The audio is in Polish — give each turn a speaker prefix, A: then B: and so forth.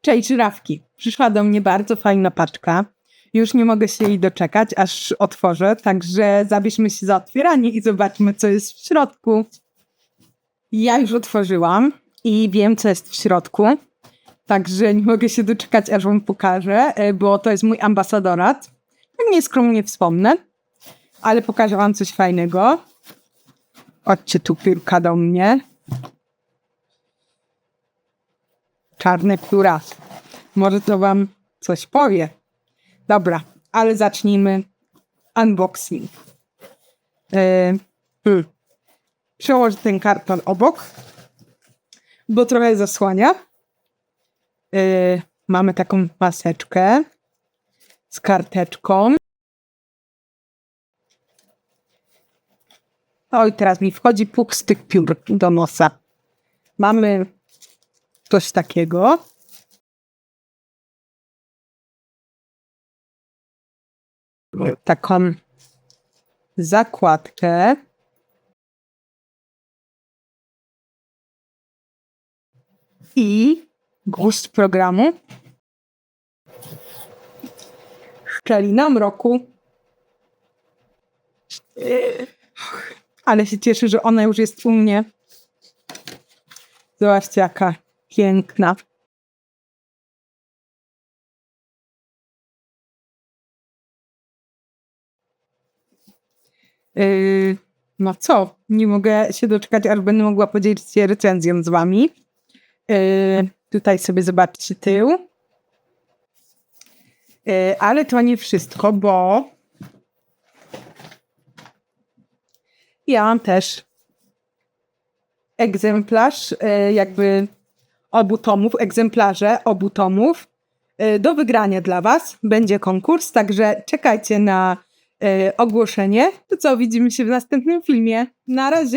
A: Cześć, żyrawki. Przyszła do mnie bardzo fajna paczka. Już nie mogę się jej doczekać, aż otworzę, także zabierzmy się za otwieranie i zobaczmy, co jest w środku. Ja już otworzyłam i wiem, co jest w środku. Także nie mogę się doczekać, aż wam pokażę, e, bo to jest mój ambasadorat. Tak nieskromnie wspomnę, ale pokażę wam coś fajnego. Chodźcie tu piórka do mnie. Czarne pióra. Może to wam coś powie. Dobra, ale zacznijmy unboxing. Hmm. Przełożę ten karton obok, bo trochę zasłania. E, mamy taką maseczkę z karteczką. Oj, teraz mi wchodzi puk z tych piór do nosa. Mamy coś takiego. Taką zakładkę. I gust programu. Szczelina mroku. Ale się cieszę, że ona już jest u mnie. Zobaczcie, jaka piękna. Yy, no co? Nie mogę się doczekać, aż będę mogła podzielić się recenzją z wami. Yy, tutaj sobie zobaczcie tył. Yy, ale to nie wszystko, bo ja mam też egzemplarz jakby obu tomów, egzemplarze obu tomów e, do wygrania dla Was. Będzie konkurs, także czekajcie na e, ogłoszenie. To co, widzimy się w następnym filmie. Na razie.